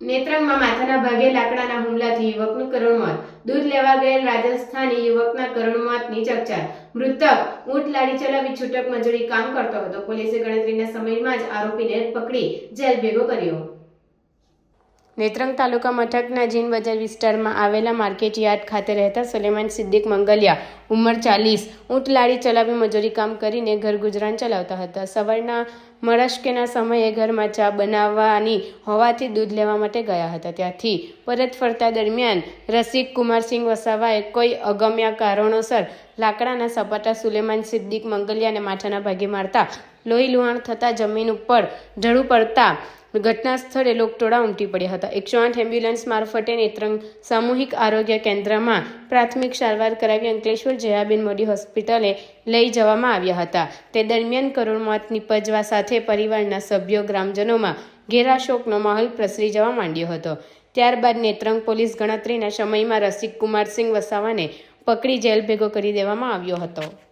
નેત્રંગમાં માથાના ભાગે લાકડાના હુમલાથી યુવકનું કરુણ મોત. દૂધ લેવા ગયેલ રાજસ્થાની યુવકના કરુણ મોતની ચકચાર. મૃતક ઊંટ લાડી ચલાવી છૂટક મજૂરી કામ કરતો હતો. પોલીસે ગણતરીના સમયમાં જ આરોપીને પકડી જેલ ભેગો કર્યો. નેત્રંગ તાલુકા મથકના જીન બજાર વિસ્તારમાં આવેલા માર્કેટ યાર્ડ ખાતે રહેતા સુલેમાન સિદ્દીક મંગલિયા, ઉંમર ચાલીસ, ઊંટ લાડી ચલાવી મજૂરી કામ કરીને ઘર ગુજરાન ચલાવતા હતા. સવારના મરાશકેના સમયે ઘરમાં ચા બનાવવાની હોવાથી દૂધ લેવા માટે ગયા હતા. ત્યાંથી પરત ફરતા દરમિયાન રસિક કુમારસિંહ વસાવાએ કોઈ અગમ્યા કારણોસર લાકડાના સપાટા સુલેમાન સિદ્દીક મંગલિયાને માથાના ભાગે મારતા લોહી લુહાણ થતા જમીન ઉપર ઢળું પડતા ઘટના સ્થળે લોકટોળા ઉમટી પડ્યા હતા. એકસો આઠ એમ્બ્યુલન્સ મારફતે નેત્રંગ સામૂહિક આરોગ્ય કેન્દ્રમાં પ્રાથમિક સારવાર કરાવી અંકલેશ્વર જયાબેન મોદી હોસ્પિટલે લઈ જવામાં આવ્યા હતા. તે દરમિયાન કરુણ મોત નિપજવા સાથે પરિવારના સભ્યો, ગ્રામજનોમાં ઘેરા શોકનો માહોલ પ્રસરી જવા માંડ્યો હતો. ત્યારબાદ નેત્રંગ પોલીસ ગણતરીના સમયમાં રસિક કુમારસિંહ વસાવાને પકડી જેલ ભેગો કરી દેવામાં આવ્યો હતો.